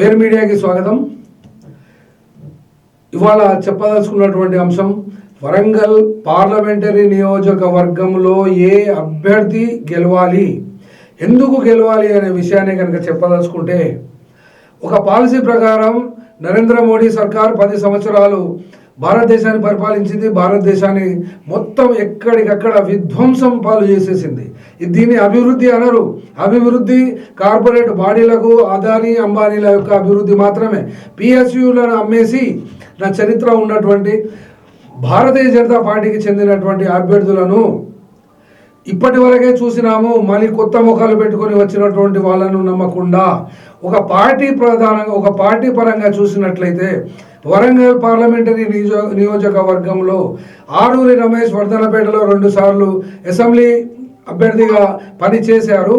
Fair మీడియాకి స్వాగతం. ఇవాళ చెప్పదలుచుకున్నటువంటి అంశం వరంగల్ పార్లమెంటరీ నియోజకవర్గంలో ఏ అభ్యర్థి గెలవాలి? ఎందుకు గెలవాలి అనే విషయాన్ని కనుక చెప్పదలుచుకుంటే ఒక పాలసీ ప్రకారం నరేంద్ర మోడీ సర్కార్ పది సంవత్సరాలు భారతదేశాన్ని పరిపాలించింది భారతదేశాన్ని మొత్తం ఎక్కడికక్కడ విధ్వంసం పాలు చేసేసింది. దీన్ని అభివృద్ధి అనరు. అభివృద్ధి కార్పొరేట్ బాడీలకు అదానీ అంబానీల యొక్క అభివృద్ధి మాత్రమే. పిఎస్యులను అమ్మేసి నా చరిత్ర ఉన్నటువంటి భారతీయ జనతా పార్టీకి చెందినటువంటి అభ్యర్థులను ఇప్పటి వరకే చూసినాము మళ్ళీ కొత్త ముఖాలు పెట్టుకొని వచ్చినటువంటి వాళ్ళను నమ్మకుండా ఒక పార్టీ ప్రధానంగా ఒక పార్టీ పరంగా చూసినట్లయితే వరంగల్ పార్లమెంటరీ నియోజక నియోజకవర్గంలో ఆరూరి రమేష్ వర్ధనపేటలో రెండుసార్లు అసెంబ్లీ అభ్యర్థిగా పనిచేశారు.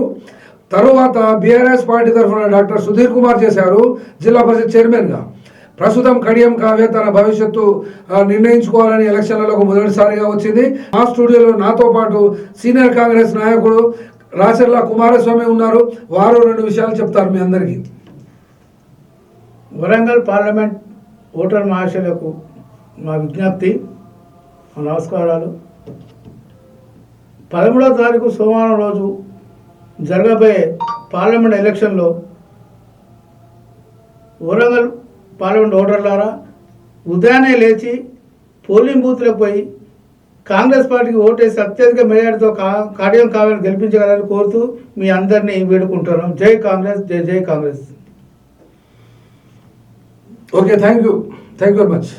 తరువాత బీఆర్ఎస్ పార్టీ తరఫున డాక్టర్ సుధీర్ కుమార్ చేశారు జిల్లా పరిషత్ చైర్మన్గా. ప్రస్తుతం కడియం కావ్య తన భవిష్యత్తు నిర్ణయించుకోవాలని ఎలక్షన్లలో మొదటిసారిగా వచ్చింది. మా స్టూడియోలో నాతో పాటు సీనియర్ కాంగ్రెస్ నాయకుడు రాచర్ల కుమారస్వామి ఉన్నారు. వారు రెండు విషయాలు చెప్తారు మీ అందరికీ. వరంగల్ పార్లమెంట్ ఓటర్ మహాశయులకు మా విజ్ఞప్తి నమస్కారాలు. పదమూడో తారీఖు సోమవారం రోజు జరగబోయే పార్లమెంట్ ఎలక్షన్లో వరంగల్ పార్లమెంట్ ఓటర్లారా ఉదయాన్నే లేచి పోలింగ్ బూత్లకు పోయి కాంగ్రెస్ పార్టీకి ఓటేసి అత్యధిక మెజార్టీతో కా కార్యం కావాలని గెలిపించగలని కోరుతూ మీ అందరినీ వేడుకుంటున్నాం జై కాంగ్రెస్ జై జై Congress. Okay thank you thank you very much.